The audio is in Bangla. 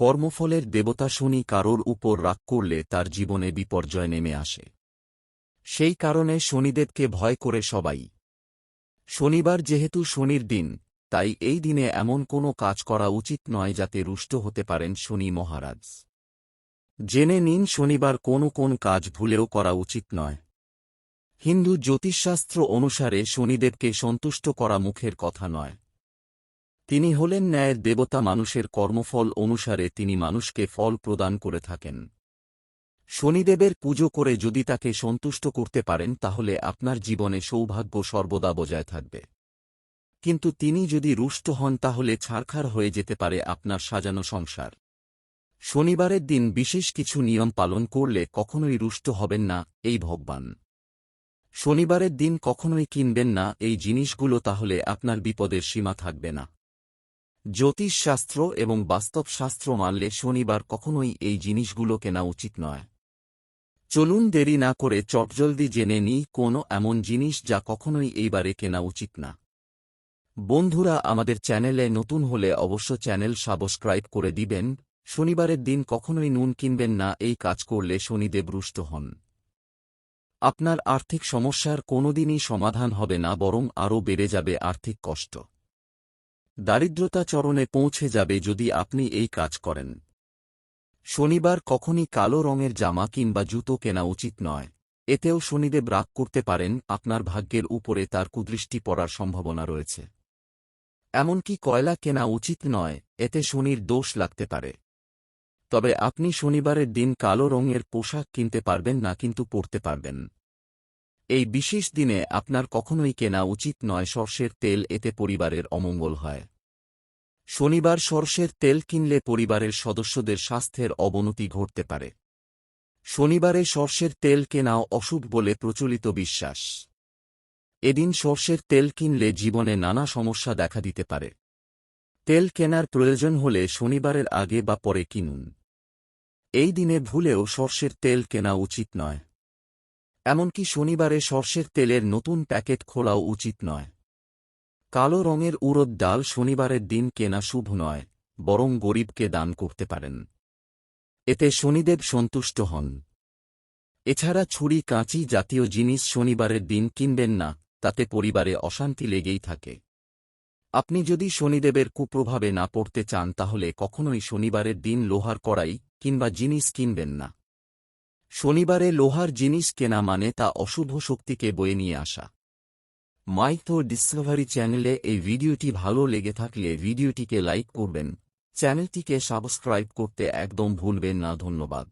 কর্মফলের দেবতা শনি কারোর উপর রাগ করলে তার জীবনে বিপর্যয় নেমে আসে। সেই কারণে শনিদেবকে ভয় করে সবাই। শনিবার যেহেতু শনির দিন, তাই এই দিনে এমন কোনো কাজ করা উচিত নয় যাতে রুষ্ট হতে পারেন শনি মহারাজ। জেনে নিন শনিবার কোন কোন কাজ ভুলেও করা উচিত নয়। হিন্দু জ্যোতিষশাস্ত্র অনুসারে শনিদেবকে সন্তুষ্ট করা মুখের কথা নয়। তিনি হলেন ন্যায়ের দেবতা মানুষের কর্মফল অনুসারে তিনি মানুষকে ফল প্রদান করে থাকেন। শনিদেবের পুজো করে যদি তাকে সন্তুষ্ট করতে পারেন, তাহলে আপনার জীবনে সৌভাগ্য সর্বদা বজায় থাকবে। কিন্তু তিনি যদি রুষ্ট হন, তাহলে ছারখার হয়ে যেতে পারে আপনার সাজানো সংসার। শনিবারের দিন বিশেষ কিছু নিয়ম পালন করলে কখনোই রুষ্ট হবেন না, এই ভগবান। শনিবারের দিন কখনোই কিনবেন না, এই জিনিসগুলো তাহলে আপনার বিপদের সীমা থাকবে না। জ্যোতিষশাস্ত্র এবং বাস্তবশাস্ত্র মানলে শনিবার কখনোই এই জিনিসগুলো কেনা উচিত নয়। চলুন দেরি না করে চটজলদি জেনে নিই কোনো এমন জিনিস যা কখনোই এইবারে কেনা উচিত না। বন্ধুরা, আমাদের চ্যানেলে নতুন হলে অবশ্য চ্যানেল সাবস্ক্রাইব করে দিবেন। শনিবারের দিন কখনোই নুন কিনবেন না, এই কাজ করলে শনিদেব রুষ্ট হন। আপনার আর্থিক সমস্যার কোনোদিনই সমাধান হবে না, বরং আরও বেড়ে যাবে আর্থিক কষ্ট। দারিদ্রতা চরণে পৌঁছে যাবে যদি আপনি এই কাজ করেন। শনিবার কখনই কালো রঙের জামা কিংবা জুতো কেনা উচিত নয়। এতেও শনিদেব রাগ করতে পারেন, আপনার ভাগ্যের উপরে তার কুদৃষ্টি পড়ার সম্ভাবনা রয়েছে। এমনকি কয়লা কেনা উচিত নয়, এতে শনির দোষ লাগতে পারে। তবে আপনি শনিবারের দিন কালো রঙের পোশাক কিনতে পারবেন না, কিন্তু পরতে পারবেন। এই বিশেষ দিনে আপনার কখনোই কেনা উচিত নয় সর্ষের তেল, এতে পরিবারের অমঙ্গল হয়। শনিবার সর্ষের তেল কিনলে পরিবারের সদস্যদের স্বাস্থ্যের অবনতি ঘটতে পারে। শনিবারে সর্ষের তেল কেনাও অশুভ বলে প্রচলিত বিশ্বাস। এদিন সর্ষের তেল কিনলে জীবনে নানা সমস্যা দেখা দিতে পারে। তেল কেনার প্রয়োজন হলে শনিবারের আগে বা পরে কিনুন। এই দিনে ভুলেও সর্ষের তেল কেনা উচিত নয়। এমনকি শনিবারে সর্ষের তেলের নতুন প্যাকেট খোলাও উচিত নয়। কালো রঙের উড়দ ডাল শনিবারের দিন কেনা শুভ নয়, বরং গরিবকে দান করতে পারেন। এতে শনিদেব সন্তুষ্ট হন। এছাড়া ছুরি, কাঁচি জাতীয় জিনিস শনিবারের দিন কিনবেন না, তাতে পরিবারে অশান্তি লেগেই থাকে। আপনি যদি শনিদেবের কুপ্রভাবে না পড়তে চান, তাহলে কখনোই শনিবারের দিন লোহার কড়াই কিংবা জিনিস কিনবেন না। শনিবারে লোহার জিনিস কেনা মানে তা অশুভ শক্তিকে বয়ে নিয়ে আসা। মাইথো ডিসকভারি চ্যানেলে এই ভিডিওটি ভালো লেগে থাকলে ভিডিওটিকে লাইক করবেন। চ্যানেলটিকে সাবস্ক্রাইব করতে একদম ভুলবেন না, ধন্যবাদ।